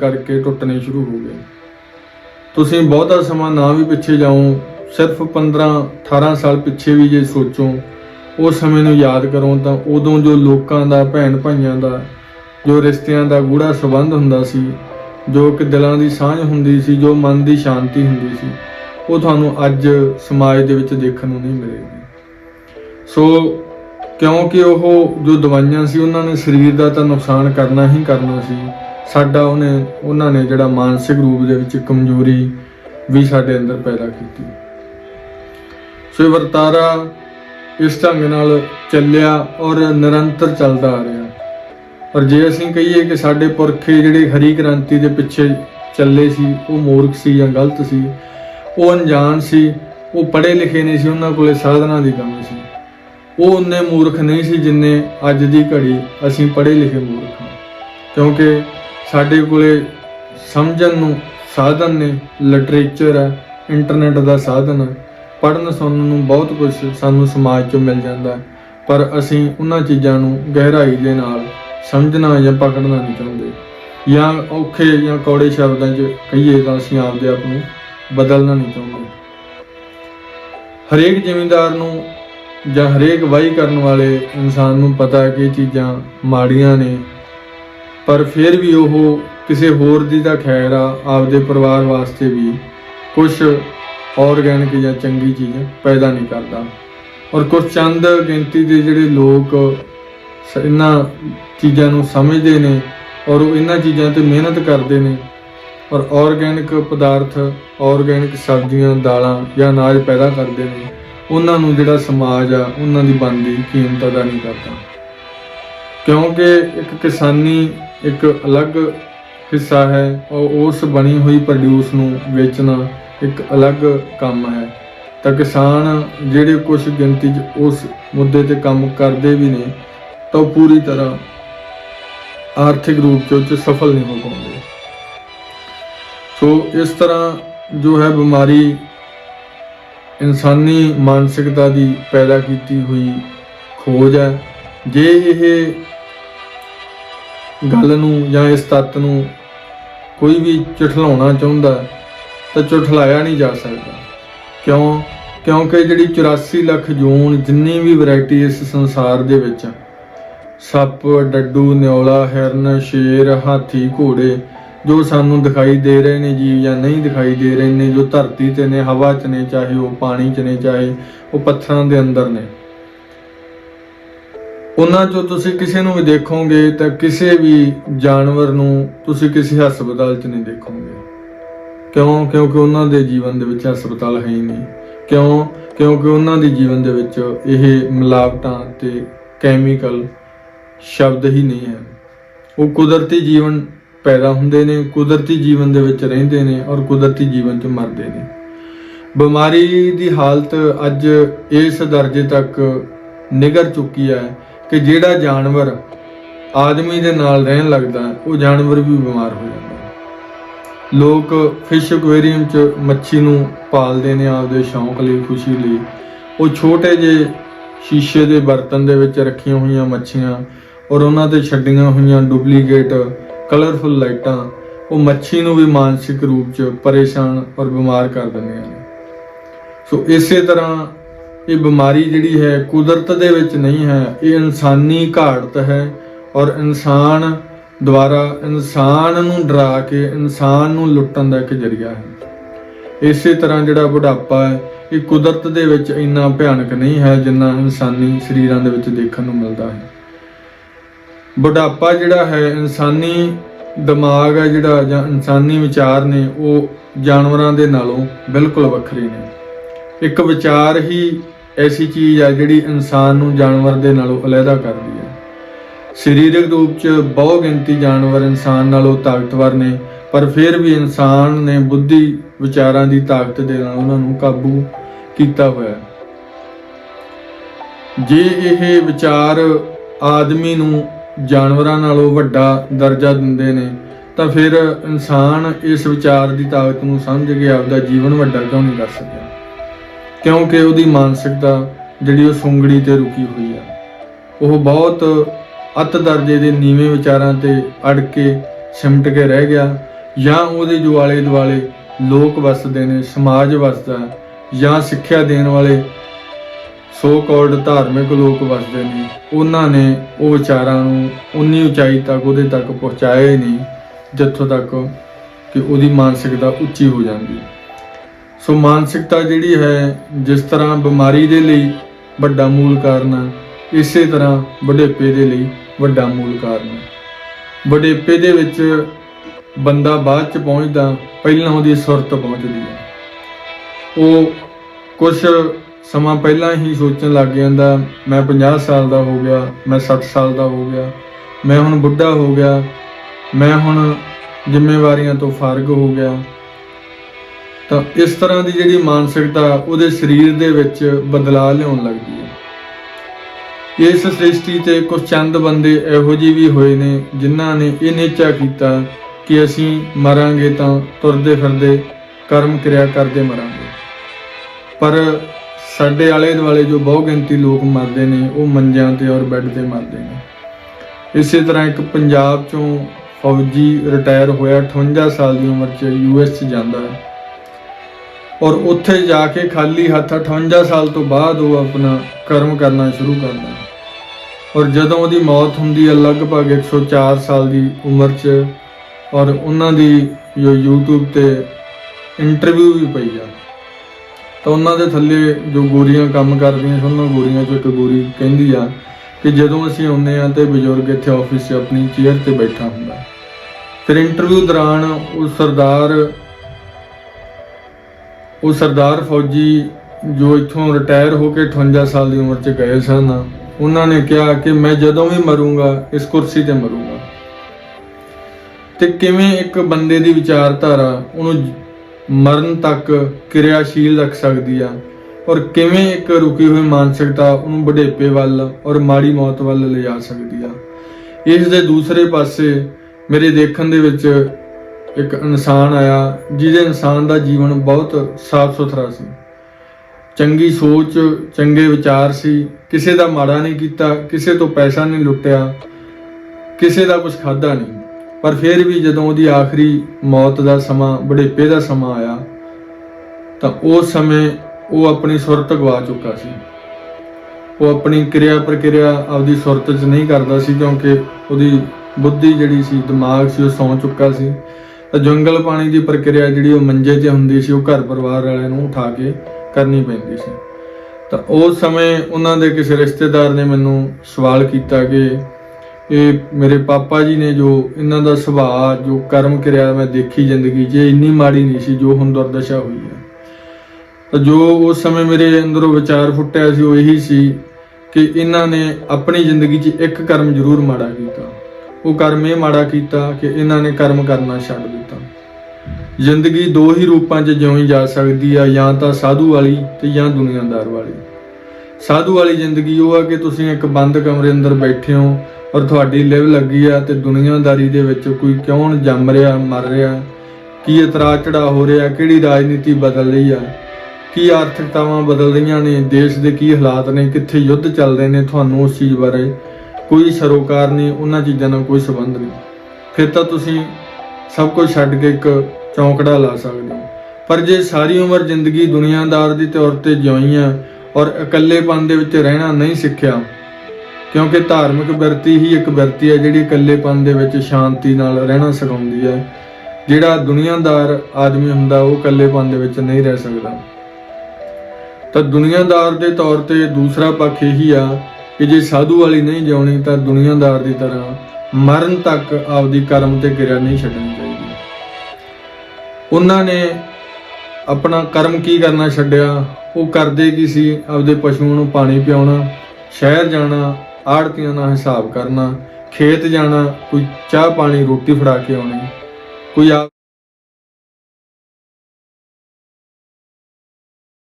ਕਰਕੇ ਟੁੱਟਣੇ ਸ਼ੁਰੂ ਹੋ ਗਏ। ਤੁਸੀਂ ਬਹੁਤਾ ਸਮਾਂ ਨਾ ਵੀ ਪਿੱਛੇ ਜਾਓ, ਸਿਰਫ 15 18 ਸਾਲ ਪਿੱਛੇ ਵੀ ਜੇ ਸੋਚੋ ਉਸ ਸਮੇਂ ਨੂੰ ਯਾਦ ਕਰੋ ਤਾਂ ਉਦੋਂ ਜੋ ਲੋਕਾਂ ਦਾ, ਭੈਣ ਭਾਈਆਂ ਦਾ, ਜੋ ਰਿਸ਼ਤਿਆਂ ਦਾ ਗੂੜਾ ਸੰਬੰਧ ਹੁੰਦਾ ਸੀ, ਜੋ ਕਿ ਦਿਲਾਂ ਦੀ ਸਾਂਝ ਹੁੰਦੀ ਸੀ, ਜੋ ਮਨ ਦੀ ਸ਼ਾਂਤੀ ਹੁੰਦੀ ਸੀ, ਉਹ ਤੁਹਾਨੂੰ ਅੱਜ ਸਮਾਜ ਦੇ ਵਿੱਚ ਦੇਖਣ ਨੂੰ ਨਹੀਂ ਮਿਲੇਗੀ। ਸੋ ਕਿਉਂਕਿ ਉਹ ਜੋ ਦਵਾਈਆਂ ਸੀ, ਉਹਨਾਂ ਨੇ ਸਰੀਰ ਦਾ ਤਾਂ ਨੁਕਸਾਨ ਕਰਨਾ ਹੀ ਕਰਨਾ ਸੀ ਸਾਡਾ ਉਹਨੇ, ਉਹਨਾਂ ਨੇ ਜਿਹੜਾ ਮਾਨਸਿਕ ਰੂਪ ਦੇ ਵਿੱਚ ਕਮਜ਼ੋਰੀ ਵੀ ਸਾਡੇ ਅੰਦਰ ਪੈਦਾ ਕੀਤੀ। ਸੋ ਵਰਤਾਰਾ ਇਸ ਢੰਗ ਨਾਲ ਚੱਲਿਆ ਔਰ ਨਿਰੰਤਰ ਚੱਲਦਾ ਆ ਰਿਹਾ। ਪਰ ਜੇ ਅਸੀਂ ਕਹੀਏ ਕਿ ਸਾਡੇ ਪੁਰਖੇ ਜਿਹੜੇ ਹਰੀ ਕ੍ਰਾਂਤੀ ਦੇ ਪਿੱਛੇ ਚੱਲੇ ਸੀ, ਉਹ ਮੂਰਖ ਸੀ ਜਾਂ ਗਲਤ ਸੀ, ਉਹ ਅਣਜਾਣ ਸੀ, ਉਹ ਪੜ੍ਹੇ ਲਿਖੇ ਨਹੀਂ ਸੀ, ਉਹਨਾਂ ਕੋਲੇ ਸਾਧਨਾਂ ਦੀ ਕਮੀ ਸੀ। ਉਹ ਉਹਨੇ ਮੂਰਖ ਨਹੀਂ ਸੀ ਜਿੰਨੇ ਅੱਜ ਦੀ ਘੜੀ ਅਸੀਂ ਪੜ੍ਹੇ ਲਿਖੇ ਮੂਰਖ ਹਾਂ। ਕਿਉਂਕਿ ਸਾਡੇ ਕੋਲੇ ਸਮਝਣ ਨੂੰ ਸਾਧਨ ਨੇ ਲਿਟਰੇਚਰ ਹੈ ਇੰਟਰਨੈਟ ਦਾ ਸਾਧਨ ਹੈ। ਪੜ੍ਹਨ ਸੁਣਨ ਨੂੰ ਬਹੁਤ ਕੁਝ ਸਾਨੂੰ ਸਮਾਜ ਚੋਂ ਮਿਲ ਜਾਂਦਾ ਹੈ, ਪਰ ਅਸੀਂ ਉਹਨਾਂ ਚੀਜ਼ਾਂ ਨੂੰ ਗਹਿਰਾਈ ਦੇ ਨਾਲ ਸਮਝਣਾ ਜਾਂ ਪਕੜਨਾ ਨਹੀਂ ਚਾਹੁੰਦੇ। ਜਾਂ ਔਖੇ ਜਾਂ ਕੌੜੇ ਸ਼ਬਦਾਂ 'ਚ ਕਹੀਏ ਤਾਂ ਅਸੀਂ ਆਪਦੇ ਆਪ ਨੂੰ ਬਦਲਣਾ ਨਹੀਂ ਚਾਹੁੰਦੇ। ਹਰੇਕ ਜ਼ਿਮੀਂਦਾਰ ਨੂੰ ਜਾਂ ਹਰੇਕ ਵਾਹੀ ਕਰਨ ਵਾਲੇ ਇਨਸਾਨ ਨੂੰ ਪਤਾ ਹੈ ਕਿ ਇਹ ਚੀਜ਼ਾਂ ਮਾੜੀਆਂ ਨੇ ਪਰ ਫਿਰ ਵੀ ਉਹ ਕਿਸੇ ਹੋਰ ਦੀ ਤਾਂ ਖੈਰ ਆ, ਆਪਦੇ ਪਰਿਵਾਰ ਵਾਸਤੇ ਵੀ ਕੁਝ ਆਰਗੈਨਿਕ ਜਾਂ ਚੰਗੀ ਚੀਜ਼ ਪੈਦਾ ਨਹੀਂ ਕਰਦਾ। ਔਰ ਕੁਝ ਚੰਦ ਗਿਣਤੀ ਦੇ ਜਿਹੜੇ ਲੋਕ ਸ- ਇਹਨਾਂ ਚੀਜ਼ਾਂ ਨੂੰ ਸਮਝਦੇ ਨੇ ਔਰ ਉਹ ਇਹਨਾਂ ਚੀਜ਼ਾਂ ਤੇ ਮਿਹਨਤ ਕਰਦੇ ਨੇ ਔਰ ਆਰਗੈਨਿਕ ਪਦਾਰਥ ਆਰਗੈਨਿਕ ਸਬਜ਼ੀਆਂ, ਦਾਲਾਂ ਜਾਂ ਅਨਾਜ ਪੈਦਾ ਕਰਦੇ ਨੇ, ਉਹਨਾਂ ਨੂੰ ਜਿਹੜਾ ਸਮਾਜ ਆ, ਉਹਨਾਂ ਦੀ ਬਣਦੀ ਕੀਮਤ ਅਦਾ ਨਹੀਂ ਕਰਦਾ। ਕਿਉਂਕਿ ਇੱਕ ਕਿਸਾਨੀ ਇੱਕ ਅਲੱਗ ਹਿੱਸਾ ਹੈ ਔਰ ਉਸ ਬਣੀ ਹੋਈ ਪ੍ਰੋਡਿਊਸ ਨੂੰ ਵੇਚਣਾ ਇੱਕ ਅਲੱਗ ਕੰਮ ਹੈ। ਤਾਂ ਕਿਸਾਨ ਜਿਹੜੇ ਕੁਝ ਗਿਣਤੀ 'ਚ ਉਸ ਮੁੱਦੇ ਤੇ ਕੰਮ ਕਰਦੇ ਵੀ ਨੇ, ਤਾਂ ਉਹ ਪੂਰੀ ਤਰ੍ਹਾਂ ਆਰਥਿਕ ਰੂਪ 'ਚ ਉਹ 'ਚ ਸਫਲ ਨਹੀਂ ਹੋ ਪਾਉਂਦੇ। ਸੋ ਇਸ ਤਰ੍ਹਾਂ ਜੋ ਹੈ ਬਿਮਾਰੀ ਇਨਸਾਨੀ ਮਾਨਸਿਕਤਾ ਦੀ ਪੈਦਾ ਕੀਤੀ ਹੋਈ ਖੋਜ ਹੈ। ਜੇ ਇਹ ਗੱਲ ਨੂੰ ਜਾਂ ਇਸ ਤੱਤ ਨੂੰ ਕੋਈ ਵੀ ਝੁਠਲਾਉਣਾ ਚਾਹੁੰਦਾ ਤਾਂ ਝੁਠਲਾਇਆ ਨਹੀਂ ਜਾ ਸਕਦਾ। ਕਿਉਂ? ਕਿਉਂਕਿ ਜਿਹੜੀ 84 ਲੱਖ ਜੂਨ ਜਿੰਨੀ ਵੀ ਵੈਰਾਈਟੀ ਇਸ ਸੰਸਾਰ ਦੇ ਵਿੱਚ ਸੱਪ, ਡੱਡੂ, ਨਿਓਲਾ, ਹਿਰਨ, ਸ਼ੇਰ, ਹਾਥੀ, ਘੋੜੇ, ਜੋ ਸਾਨੂੰ ਦਿਖਾਈ ਦੇ ਰਹੇ ਨੇ ਜੀਵ ਜਾਂ ਨਹੀਂ ਦਿਖਾਈ ਦੇ ਰਹੇ ਨੇ, ਜੋ ਧਰਤੀ ਤੇ ਨੇ, ਹਵਾ 'ਚ ਨੇ, ਚਾਹੇ ਉਹ ਪਾਣੀ 'ਚ ਨੇ, ਚਾਹੇ ਉਹ ਪੱਥਰਾਂ ਦੇ ਅੰਦਰ ਨੇ ਉਹਨਾਂ 'ਚੋਂ ਤੁਸੀਂ ਕਿਸੇ ਨੂੰ ਵੀ ਦੇਖੋਗੇ ਤਾਂ ਕਿਸੇ ਵੀ ਜਾਨਵਰ ਨੂੰ ਤੁਸੀਂ ਕਿਸੇ ਹਸਪਤਾਲ 'ਚ ਨਹੀਂ ਦੇਖੋਗੇ। ਕਿਉਂ? ਕਿਉਂਕਿ ਉਹਨਾਂ ਦੇ ਜੀਵਨ ਦੇ ਵਿੱਚ ਹਸਪਤਾਲ ਹੈ ਹੀ ਨਹੀਂ। ਕਿਉਂ? ਕਿਉਂਕਿ ਉਹਨਾਂ ਦੇ ਜੀਵਨ ਦੇ ਵਿੱਚ ਇਹ ਮਿਲਾਵਟਾਂ ਤੇ ਕੈਮੀਕਲ ਸ਼ਬਦ ਹੀ ਨਹੀਂ ਹੈ। ਉਹ ਕੁਦਰਤੀ ਜੀਵਨ ਪੈਦਾ ਹੁੰਦੇ ਨੇ, ਕੁਦਰਤੀ ਜੀਵਨ ਦੇ ਵਿੱਚ ਰਹਿੰਦੇ ਨੇ ਔਰ ਕੁਦਰਤੀ ਜੀਵਨ 'ਚ ਮਰਦੇ ਨੇ। ਬਿਮਾਰੀ ਦੀ ਹਾਲਤ ਅੱਜ ਇਸ ਦਰਜੇ ਤੱਕ ਨਿਗਰ ਚੁੱਕੀ ਹੈ ਕਿ ਜਿਹੜਾ ਜਾਨਵਰ ਆਦਮੀ ਦੇ ਨਾਲ ਰਹਿਣ ਲੱਗਦਾ ਉਹ ਜਾਨਵਰ ਵੀ ਬਿਮਾਰ ਹੋ ਜਾਂਦਾ ਹੈ। ਲੋਕ ਫਿਸ਼ ਐਕੁਆਰੀਅਮ 'ਚ ਮੱਛੀ ਨੂੰ ਪਾਲਦੇ ਨੇ ਆਪਦੇ ਸ਼ੌਂਕ ਲਈ, ਖੁਸ਼ੀ ਲਈ। ਉਹ ਛੋਟੇ ਜਿਹੇ ਸ਼ੀਸ਼ੇ ਦੇ ਬਰਤਨ ਦੇ ਵਿੱਚ ਰੱਖੀਆਂ ਹੋਈਆਂ ਮੱਛੀਆਂ ਔਰ ਉਹਨਾਂ ਤੇ ਛੱਡੀਆਂ ਹੋਈਆਂ ਡੁਪਲੀਕੇਟ ਕਲਰਫੁਲ ਲਾਈਟਾਂ, ਉਹ ਮੱਛੀ ਨੂੰ ਵੀ ਮਾਨਸਿਕ ਰੂਪ 'ਚ ਪਰੇਸ਼ਾਨ ਔਰ ਬਿਮਾਰ ਕਰ ਦਿੰਦੀਆਂ ਨੇ। ਸੋ ਇਸੇ ਤਰ੍ਹਾਂ ਇਹ ਬਿਮਾਰੀ ਜਿਹੜੀ ਹੈ ਕੁਦਰਤ ਦੇ ਵਿੱਚ ਨਹੀਂ ਹੈ, ਇਹ ਇਨਸਾਨੀ ਘਾੜਤ ਹੈ ਔਰ ਇਨਸਾਨ ਦੁਆਰਾ ਇਨਸਾਨ ਨੂੰ ਡਰਾ ਕੇ ਇਨਸਾਨ ਨੂੰ ਲੁੱਟਣ ਦਾ ਇੱਕ ਜਰੀਆ ਹੈ। ਇਸੇ ਤਰ੍ਹਾਂ ਜਿਹੜਾ ਬੁਢਾਪਾ ਹੈ, ਇਹ ਕੁਦਰਤ ਦੇ ਵਿੱਚ ਇੰਨਾ ਭਿਆਨਕ ਨਹੀਂ ਹੈ ਜਿੰਨਾ ਇਨਸਾਨੀ ਸਰੀਰਾਂ ਦੇ ਵਿੱਚ ਦੇਖਣ ਨੂੰ ਮਿਲਦਾ ਹੈ। ਬੁਢਾਪਾ ਜਿਹੜਾ ਹੈ, ਇਨਸਾਨੀ ਦਿਮਾਗ ਹੈ ਜਿਹੜਾ ਜਾਂ ਇਨਸਾਨੀ ਵਿਚਾਰ ਨੇ, ਉਹ ਜਾਨਵਰਾਂ ਦੇ ਨਾਲੋਂ ਬਿਲਕੁਲ ਵੱਖਰੇ ਨੇ। ਇੱਕ ਵਿਚਾਰ ਹੀ ਐਸੀ ਚੀਜ਼ ਆ ਜਿਹੜੀ ਇਨਸਾਨ ਨੂੰ ਜਾਨਵਰ ਦੇ ਨਾਲੋਂ ਅਲੱਗਾ ਕਰਦੀ ਹੈ। ਸਰੀਰਕ ਰੂਪ 'ਚ ਬਹੁ ਗਿਣਤੀ ਜਾਨਵਰ ਇਨਸਾਨ ਨਾਲੋਂ ਤਾਕਤਵਰ ਨੇ, ਪਰ ਫਿਰ ਵੀ ਇਨਸਾਨ ਨੇ ਬੁੱਧੀ ਵਿਚਾਰਾਂ ਦੀ ਤਾਕਤ ਦੇ ਨਾਲ ਉਹਨਾਂ ਨੂੰ ਕਾਬੂ ਕੀਤਾ ਹੋਇਆ ਜੇ ਇਹ ਵਿਚਾਰ ਆਦਮੀ ਨੂੰ ਜਾਨਵਰਾਂ ਨਾਲੋਂ ਵੱਡਾ ਦਰਜਾ ਦਿੰਦੇ ਨੇ, ਤਾਂ ਫਿਰ ਇਨਸਾਨ ਇਸ ਵਿਚਾਰ ਦੀ ਤਾਕਤ ਨੂੰ ਸਮਝ ਕੇ ਆਪਦਾ ਜੀਵਨ ਵੱਡਾ ਕਿਉਂ ਨਹੀਂ ਕਰ ਸਕਿਆ? ਕਿਉਂਕਿ ਉਹਦੀ ਮਾਨਸਿਕਤਾ ਜਿਹੜੀ ਉਹ ਸੁੰਗੜੀ ਤੇ ਰੁਕੀ ਹੋਈ ਆ। ਉਹ ਬਹੁਤ ਅਤ ਦਰਜੇ ਦੇ ਨੀਵੇਂ ਵਿਚਾਰਾਂ ਤੇ ਅੜ ਕੇ ਸਿਮਟ ਕੇ ਰਹਿ ਗਿਆ ਜਾਂ ਉਹਦੇ ਜੋ ਆਲੇ ਦੁਆਲੇ ਲੋਕ ਵਸਦੇ ਨੇ, ਸਮਾਜ ਵਸਦਾ, ਜਾਂ ਸਿੱਖਿਆ ਦੇਣ ਵਾਲੇ ਸੋ ਕਾਲਡ ਧਾਰਮਿਕ ਲੋਕ ਵਸਦੇ ਨੇ। ਉਹਨਾਂ ਨੇ ਉਹ ਵਿਚਾਰਾਂ ਨੂੰ ਉਨੀ ਉਚਾਈ ਤੱਕ ਉਹਦੇ ਤੱਕ ਪਹੁੰਚਾਇਆ ਹੀ ਨਹੀਂ, ਜਿੱਥੋਂ ਤੱਕ ਕਿ ਉਹਦੀ ਮਾਨਸਿਕਤਾ ਉੱਚੀ ਹੋ ਜਾਂਦੀ। ਹੈ ਸੋ ਮਾਨਸਿਕਤਾ ਜਿਹੜੀ ਹੈ, ਜਿਸ ਤਰ੍ਹਾਂ ਬਿਮਾਰੀ ਦੇ ਲਈ ਵੱਡਾ ਮੂਲ ਕਾਰਨ ਹੈ ਇਸੇ ਤਰ੍ਹਾਂ ਬੁਢੇਪੇ ਦੇ ਲਈ ਵੱਡਾ ਮੂਲ ਕਾਰਨ ਹੈ ਬੁਢੇਪੇ ਦੇ ਵਿੱਚ ਬੰਦਾ ਬਾਅਦ ਚ ਪਹੁੰਚਦਾ, ਪਹਿਲਾਂ ਉਹਦੀ ਸੁਰਤ ਪਹੁੰਚਦੀ ਹੈ ਉਹ ਕੁਝ ਸਮਾਂ ਪਹਿਲਾਂ ਹੀ ਸੋਚਣ ਲੱਗ ਜਾਂਦਾ, ਮੈਂ 50 ਸਾਲ ਦਾ ਹੋ ਗਿਆ, ਮੈਂ 60 ਸਾਲ ਦਾ ਹੋ ਗਿਆ, ਮੈਂ ਹੁਣ ਬੁੱਢਾ ਹੋ ਗਿਆ, ਮੈਂ ਹੁਣ ਜ਼ਿੰਮੇਵਾਰੀਆਂ ਤੋਂ ਫਾਰਗ ਹੋ ਗਿਆ। ਤਾਂ ਇਸ ਤਰ੍ਹਾਂ ਦੀ ਜਿਹੜੀ ਮਾਨਸਿਕਤਾ ਉਹਦੇ ਸਰੀਰ ਦੇ ਵਿੱਚ ਬਦਲਾਅ ਲਿਆਉਣ ਲੱਗਦੀ ਹੈ। ਇਸ ਸ੍ਰਿਸ਼ਟੀ ਤੇ ਕੁਝ ਚੰਦ ਬੰਦੇ ਇਹੋ ਜਿਹੇ ਵੀ ਹੋਏ ਨੇ ਜਿਨ੍ਹਾਂ ਨੇ ਇਹ ਨਿਚਾ ਕੀਤਾ ਕਿ ਅਸੀਂ ਮਰਾਂਗੇ ਤਾਂ ਤੁਰਦੇ ਫਿਰਦੇ ਕਰਮ ਕਿਰਿਆ ਕਰਦੇ ਮਰਾਂਗੇ। ਪਰ ਸਾਡੇ ਆਲੇ ਦੁਆਲੇ ਜੋ ਬਹੁ ਗਿਣਤੀ ਲੋਕ ਮਰਦੇ ਨੇ, ਉਹ ਮੰਜਿਆਂ ਤੇ ਔਰ ਬੈੱਡ ਤੇ ਮਰਦੇ ਨੇ। ਇਸੇ ਤਰ੍ਹਾਂ ਇੱਕ ਪੰਜਾਬ ਚੋਂ ਫੌਜੀ ਰਿਟਾਇਰ ਹੋਇਆ 58 ਸਾਲ ਦੀ ਉਮਰ 'ਚ ਯੂਐਸ 'ਚ ਜਾਂਦਾ ਹੈ। ਔਰ ਉੱਥੇ ਜਾ ਕੇ ਖਾਲੀ ਹੱਥ 58 ਸਾਲ ਤੋਂ ਬਾਅਦ ਉਹ ਆਪਣਾ ਕਰਮ ਕਰਨਾ ਸ਼ੁਰੂ ਕਰਦਾ ਔਰ ਜਦੋਂ ਉਹਦੀ ਮੌਤ ਹੁੰਦੀ ਹੈ, ਲਗਭਗ 104 ਸਾਲ ਦੀ ਉਮਰ 'ਚ, ਔਰ ਉਹਨਾਂ ਦੀ ਜੋ YouTube ਤੇ ਇੰਟਰਵਿਊ ਵੀ ਪਈ ਆ, ਤਾਂ ਉਹਨਾਂ ਦੇ ਥੱਲੇ ਜੋ ਗੋਰੀਆਂ ਕੰਮ ਕਰਦੀਆਂ ਸੀ, ਉਹਨਾਂ ਗੋਰੀਆਂ 'ਚੋਂ ਇੱਕ ਗੋਰੀ ਕਹਿੰਦੀ ਆ ਕਿ ਜਦੋਂ ਅਸੀਂ ਆਉਂਦੇ ਆ ਤੇ ਬਜ਼ੁਰਗ ਇੱਥੇ ਆਫਿਸ 'ਚ ਆਪਣੀ ਚੇਅਰ ਤੇ ਬੈਠਾ ਹੁੰਦਾ। ਫਿਰ ਇੰਟਰਵਿਊ ਦੌਰਾਨ ਉਹ ਸਰਦਾਰ ਉਹ ਸਰਦਾਰ ਫੌਜੀ ਜੋ ਇੱਥੋਂ ਰਿਟਾਇਰ ਹੋ ਕੇ 58 ਸਾਲ ਦੀ ਉਮਰ 'ਚ ਗਏ ਸਨ, ਉਹਨਾਂ ਨੇ ਕਿਹਾ ਕਿ ਮੈਂ ਜਦੋਂ ਵੀ ਮਰੂੰਗਾ, ਇਸ ਕੁਰਸੀ ਤੇ ਮਰੂੰਗਾ। ਤੇ ਕਿਵੇਂ ਇੱਕ ਬੰਦੇ ਦੀ ਵਿਚਾਰਧਾਰਾ ਉਹਨੂੰ ਮਰਨ ਤੱਕ ਕਿਰਿਆਸ਼ੀਲ ਰੱਖ ਸਕਦੀ ਆ ਔਰ ਕਿਵੇਂ ਇੱਕ ਰੁਕੀ ਹੋਈ ਮਾਨਸਿਕਤਾ ਉਹਨੂੰ ਬੁਢੇਪੇ ਵੱਲ ਔਰ ਮਾੜੀ ਮੌਤ ਵੱਲ ਲਿਜਾ ਸਕਦੀ ਆ। ਇਸ ਦੇ ਦੂਸਰੇ ਪਾਸੇ ਮੇਰੇ ਦੇਖਣ ਦੇ ਵਿੱਚ ਇੱਕ ਇਨਸਾਨ ਆਇਆ, ਜਿਹਦੇ ਇਨਸਾਨ ਦਾ ਜੀਵਨ ਬਹੁਤ ਸਾਫ਼ ਸੁਥਰਾ ਸੀ। ਚੰਗੀ ਸੋਚ, ਚੰਗੇ ਵਿਚਾਰ ਸੀ। ਕਿਸੇ ਦਾ ਮਾੜਾ ਨਹੀਂ ਕੀਤਾ, ਕਿਸੇ ਤੋਂ ਪੈਸਾ ਨਹੀਂ ਲੁੱਟਿਆ, ਕਿਸੇ ਦਾ ਕੁਝ ਖਾਦਾ ਨਹੀਂ। ਪਰ ਫਿਰ ਵੀ ਜਦੋਂ ਉਹਦੀ ਆਖਰੀ ਮੌਤ ਦਾ ਸਮਾਂ, ਬੁਢੇਪੇ ਦਾ ਸਮਾਂ ਆਇਆ, ਤਾਂ ਉਸ ਸਮੇਂ ਉਹ ਆਪਣੀ ਸੁਰਤ ਗਵਾ ਚੁੱਕਾ ਸੀ। ਉਹ ਆਪਣੀ ਕਿਰਿਆ ਪ੍ਰਕਿਰਿਆ ਆਪਦੀ ਸੁਰਤ 'ਚ ਨਹੀਂ ਕਰਦਾ ਸੀ, ਕਿਉਂਕਿ ਉਹਦੀ ਬੁੱਧੀ ਜਿਹੜੀ ਸੀ, ਦਿਮਾਗ ਸੀ, ਉਹ ਸੌਂ ਚੁੱਕਾ ਸੀ। ਜੰਗਲ ਪਾਣੀ ਦੀ ਪ੍ਰਕਿਰਿਆ ਜਿਹੜੀ ਉਹ ਮੰਜੇ 'ਤੇ ਹੁੰਦੀ ਸੀ, ਉਹ ਘਰ ਪਰਿਵਾਰ ਵਾਲਿਆਂ ਨੂੰ ਉਠਾ ਕੇ ਕਰਨੀ ਪੈਂਦੀ ਸੀ। ਤਾਂ ਉਸ ਸਮੇਂ ਉਹਨਾਂ ਦੇ ਕਿਸੇ ਰਿਸ਼ਤੇਦਾਰ ਨੇ ਮੈਨੂੰ ਸਵਾਲ ਕੀਤਾ ਕਿ ਇਹ ਮੇਰੇ ਪਾਪਾ ਜੀ ਨੇ ਜੋ ਇਹਨਾਂ ਦਾ ਸੁਭਾਅ, ਜੋ ਕਰਮ ਕਿਰਿਆ ਮੈਂ ਦੇਖੀ ਜ਼ਿੰਦਗੀ 'ਚ, ਇਹ ਇੰਨੀ ਮਾੜੀ ਨਹੀਂ ਸੀ ਜੋ ਹੁਣ ਦੁਰਦਸ਼ਾ ਹੋਈ ਹੈ। ਤਾਂ ਜੋ ਉਸ ਸਮੇਂ ਮੇਰੇ ਅੰਦਰੋਂ ਵਿਚਾਰ ਫੁੱਟਿਆ ਸੀ, ਉਹ ਇਹੀ ਸੀ ਕਿ ਇਹਨਾਂ ਨੇ ਆਪਣੀ ਜ਼ਿੰਦਗੀ 'ਚ ਇੱਕ ਕਰਮ ਜ਼ਰੂਰ ਮਾੜਾ ਕੀਤਾ। ਉਹ ਕਰਮ ਇਹ ਮਾੜਾ ਕੀਤਾ ਕਿ ਇਹਨਾਂ ਨੇ ਕਰਮ ਕਰਨਾ ਛੱਡ ਦਿੱਤਾ। ਜ਼ਿੰਦਗੀ ਦੋ ਹੀ ਰੂਪਾਂ 'ਚ ਜਿਉਣੀ ਜਾ ਸਕਦੀ ਆ, ਜਾਂ ਤਾਂ ਸਾਧੂ ਵਾਲੀ ਤੇ ਜਾਂ ਦੁਨੀਆਦਾਰ ਵਾਲੀ। ਸਾਧੂ ਵਾਲੀ ਜ਼ਿੰਦਗੀ ਉਹ ਆ ਕਿ ਤੁਸੀਂ ਇੱਕ ਬੰਦ ਕਮਰੇ ਅੰਦਰ ਬੈਠੇ ਹੋ ਔਰ ਤੁਹਾਡੀ ਲਿਵ ਲੱਗੀ ਆ ਤੇ ਦੁਨੀਆਦਾਰੀ ਦੇ ਵਿੱਚ ਕੋਈ ਕਿਉਂ ਜੰਮ ਰਿਹਾ, ਮਰ ਰਿਹਾ, ਕੀ ਇਤਰਾ ਚੜਾ ਹੋ ਰਿਹਾ, ਕਿਹੜੀ ਰਾਜਨੀਤੀ ਬਦਲ ਰਹੀ ਆ, ਕੀ ਆਰਥਿਕਤਾਵਾਂ ਬਦਲ ਰਹੀਆਂ ਨੇ, ਦੇਸ਼ ਦੇ ਕੀ ਹਾਲਾਤ ਨੇ, ਕਿੱਥੇ ਯੁੱਧ ਚੱਲ ਰਹੇ ਨੇ, ਤੁਹਾਨੂੰ ਉਸ ਚੀਜ਼ ਬਾਰੇ ਕੋਈ ਸਰੋਕਾਰ ਨਹੀਂ, ਉਹਨਾਂ ਚੀਜ਼ਾਂ ਨਾਲ ਕੋਈ ਸੰਬੰਧ ਨਹੀਂ। ਫਿਰ ਤਾਂ ਤੁਸੀਂ ਸਭ ਕੁਝ ਛੱਡ ਕੇ ਇੱਕ ਚੌਂਕੜਾ ਲਾ ਸਕਦੇ ਹੋ। ਪਰ ਜੇ ਸਾਰੀ ਉਮਰ ਜ਼ਿੰਦਗੀ ਦੁਨੀਆਦਾਰ ਦੀ ਤੌਰ ਤੇ ਜਿਉਈ ਆ ਔਰ ਇਕੱਲੇਪਨ ਦੇ ਵਿੱਚ ਰਹਿਣਾ ਨਹੀਂ ਸਿੱਖਿਆ, ਕਿਉਂਕਿ ਧਾਰਮਿਕ ਬਿਰਤੀ ਹੀ ਇੱਕ ਬਿਰਤੀ ਹੈ ਜਿਹੜੀ ਇਕੱਲੇਪਨ ਦੇ ਵਿੱਚ ਸ਼ਾਂਤੀ ਨਾਲ ਰਹਿਣਾ ਸਿਖਾਉਂਦੀ ਹੈ। ਜਿਹੜਾ ਦੁਨੀਆਦਾਰ ਆਦਮੀ ਹੁੰਦਾ, ਉਹ ਇਕੱਲੇਪਨ ਦੇ ਵਿੱਚ ਨਹੀਂ ਰਹਿ ਸਕਦਾ। ਤਾਂ ਦੁਨੀਆਦਾਰ ਦੇ ਤੌਰ ਤੇ ਦੂਸਰਾ ਪੱਖ ਇਹੀ ਆ ਕਿ ਜੇ ਸਾਧੂ ਵਾਲੀ ਨਹੀਂ ਜਿਉਣੀ ਤਾਂ ਦੁਨੀਆਦਾਰ ਦੀ ਤਰ੍ਹਾਂ ਮਰਨ ਤੱਕ ਆਪਦੀ ਕਰਮ ਤੇ ਕਿਰਿਆ ਨਹੀਂ ਛੱਡਣੀ ਚਾਹੀਦੀ। ਉਹਨਾਂ ਨੇ ਆਪਣਾ ਕਰਮ ਕੀ ਕਰਨਾ ਛੱਡਿਆ? ਉਹ ਕਰਦੇ ਕੀ ਸੀ? ਆਪਦੇ ਪਸ਼ੂਆਂ ਨੂੰ ਪਾਣੀ ਪਿਆਉਣਾ, ਸ਼ਹਿਰ ਜਾਣਾ, ਆੜਤੀਆਂ ਨਾਲ ਹਿਸਾਬ ਕਰਨਾ, ਖੇਤ ਜਾਣਾ, ਕੋਈ ਚਾਹ ਪਾਣੀ, ਰੋਟੀ ਫੜਾ ਕੇ ਆਉਣੀ, ਕੋਈ ਆਪ